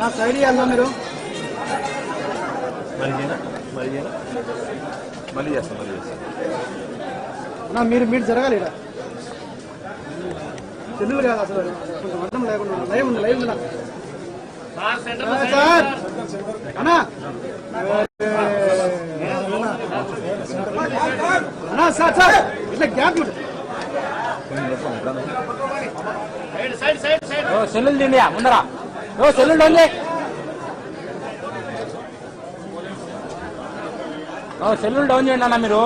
నా సైడ్ ఇవ్వాలా మీరు. మళ్ళీ చేస్తాం మళ్ళీ చేస్తాం. నా మీరు మీరు జరగాలి ఇక్కడ చెల్లెలు కాదు అసలు. కొంచెం అర్థం లేకుండా. లైవ్ ఉంది లైవ్ ఉంది? సార్ అన్నా! అన్నా సార్ సార్! ఇట్లా గ్యాప్ ఇవ్వండి. ఓ సెల్లులు తిండియా? ముందరా. ఓ సెల్లులు ఉంది ఓ సెల్లులు డౌన్ చేయండి అన్న మీరు.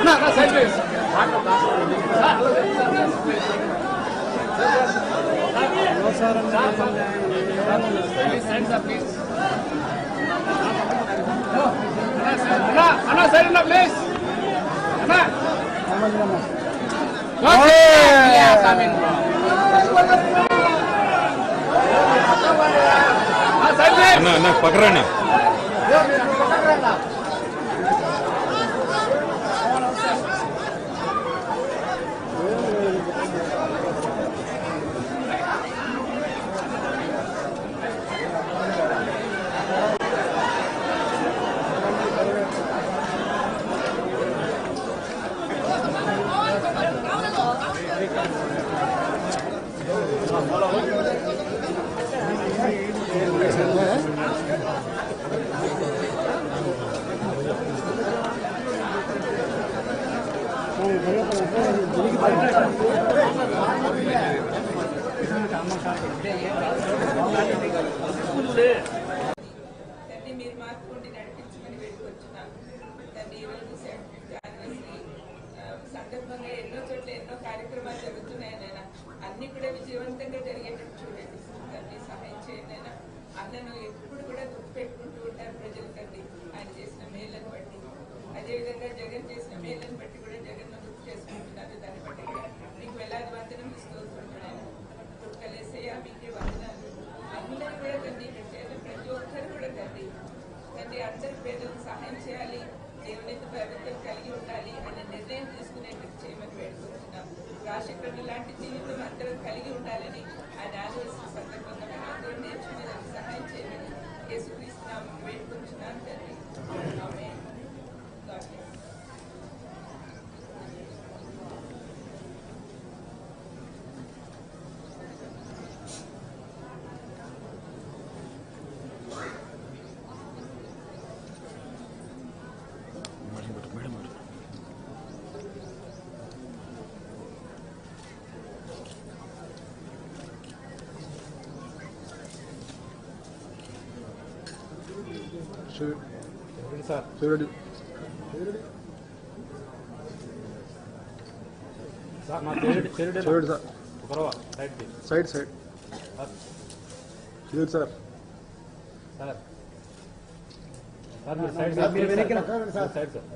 అన్నా సైడ్ ప్లీజ్ అన్నా అన్న పక్కరన్నా మీరు మార్పుకుంటే నడిపించమని వేడుకొచ్చున్నాను తండ్రి ఈరోజు సందర్భంగా ఎన్నో చోట్ల ఎన్నో కార్యక్రమాలు జరుగుతున్నాయి నాయన. అన్ని కూడా విజయవంతంగా జరిగేటట్టు చూడండి. తండ్రి సహాయం చేయండి నాయన. అన్నను ఎప్పుడు కూడా గుర్తుపెట్టుకుంటూ ఉంటారు ప్రజలు తండ్రి ఆయన చేసిన మేళ్ళను బట్టి అదేవిధంగా జగన్ చేసిన మేళ్ళను బట్టి కూడా జగన్ గుర్తు చేసుకుంటున్నారు దాన్ని బట్టి కూడా మీకు వేలాది వందనం ఇస్తూ ఉంటున్నాను కలిసేయ మీకే వందనాలు అందరూ కూడా తండ్రి ఇక్కడ చేరిన ప్రతి ఒక్కరు కూడా తండ్రి తండ్రి అందరి పేదలకు సహాయం చేయాలి దేవుని ప్రభుత్వం కలిగి ఉండాలి అనే నిర్ణయం తీసుకునేట్టు చేయమని వేడుకుంటున్నాం రాజశేఖరుడు లాంటి జీవితం అందరం కలిగి ఉండాలని ఆయన ఆదివాసీ సార్ చూడండి సార్. సైడ్ సైడ్ చూడండి sir. Sir. Side. Sir.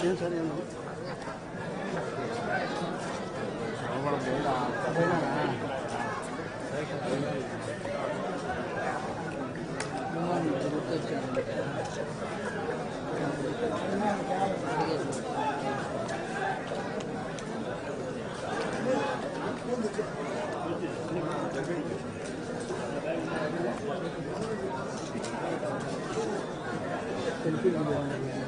నా సైడ్ ఇవ్వాలా మీరు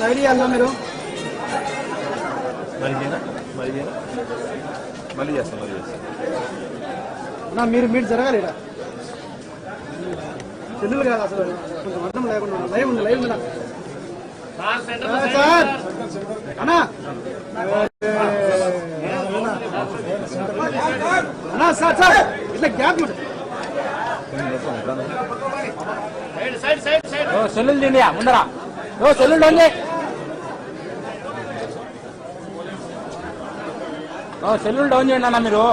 మరి? చేయనా మరి మళ్ళీ చేస్తాం మళ్ళీ చేస్తాం. నా మీరు మీరు జరగాలి ఇక్కడ చెల్లెలు కాదు అసలు. కొంచెం అర్థం లేకుండా ఉంది. లైవ్ ఉంది లైవ్ ఉంది? సార్ అన్నా! అన్నా సార్ సార్! ఇట్లా గ్యాప్ సెల్లులు తిండియా ముందరా. ఓ సెల్లులు సెల్లు డౌన్ చేయండి అన్న మీరు.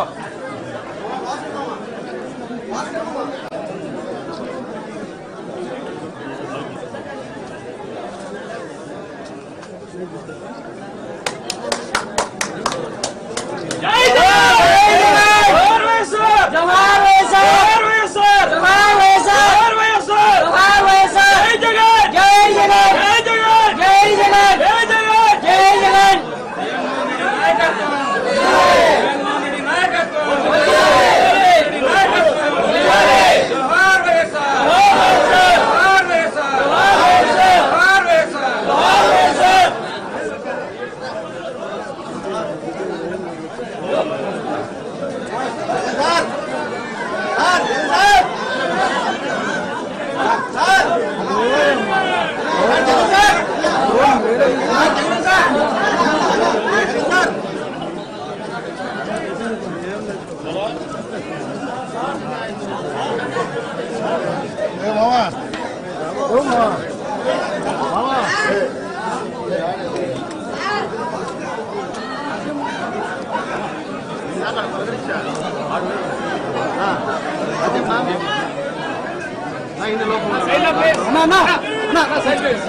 అన్నా అన్నా అన్నా నా సైడ్ ప్లీజ్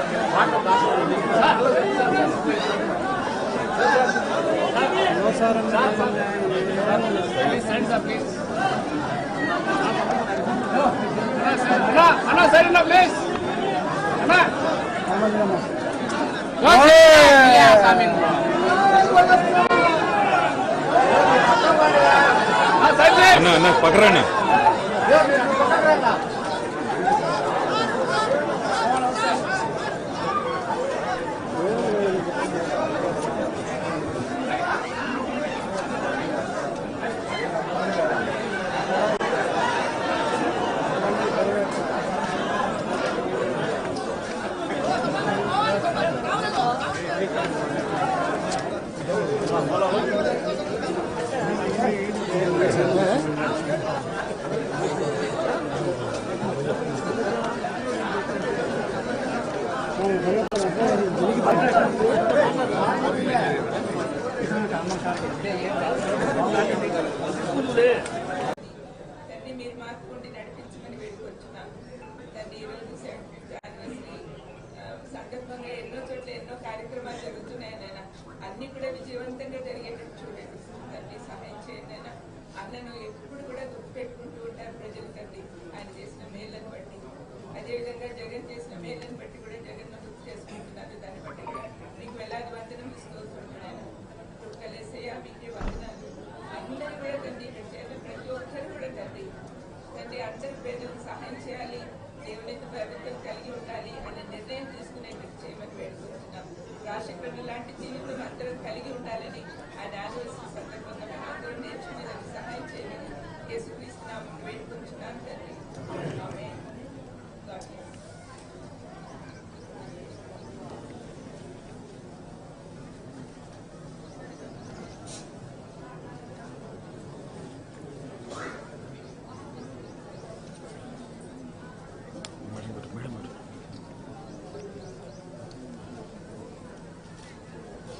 అన్నా సైడ్ ఉన్నా ప్లీజ్ అన్నా సైడ్ ప్లీజ్ అన్న దాన్ని మీరు మార్చుకుంటే నడిపించమని వేడుకొచ్చున్నాను తండ్రి ఈరోజు సెవెంటీన్త్ సందర్భంగా ఎన్నో చోట్ల ఎన్నో కార్యక్రమాలు జరుగుతున్నాయి నాయన. అన్ని కూడా విజయవంతంగా జరిగేటట్టు చూడండి. దాన్ని సహాయం చేయండి నాయన. అన్నను ఎప్పుడు కూడా గుర్తుపెట్టుకుంటూ ఉంటారు ప్రజలు తండ్రి ఆయన చేసిన మేళ్ళను బట్టి. అదేవిధంగా జగన్ చేసిన మేళ్ళను బట్టి కూడా జగన్ గుర్తు చేసుకుంటున్నారు దాన్ని బట్టి కూడా మీకు వేలాది వందనం ఇస్తున్నాను కలిసేయ మీకే వందనాలు అందరూ కూడా తండ్రి ఇక్కడ చేసిన ప్రతి ఒక్కరు కూడా తండ్రి తండ్రి అందరి పేదలకు సహాయం చేయాలి దేవుని ప్రభుత్వం కలిగి ఉండాలి అనే నిర్ణయం తీసుకునే మీరు చేయమని వేడుకుంటున్నాం రాజశేఖరుడు లాంటి జీవితం అందరం కలిగి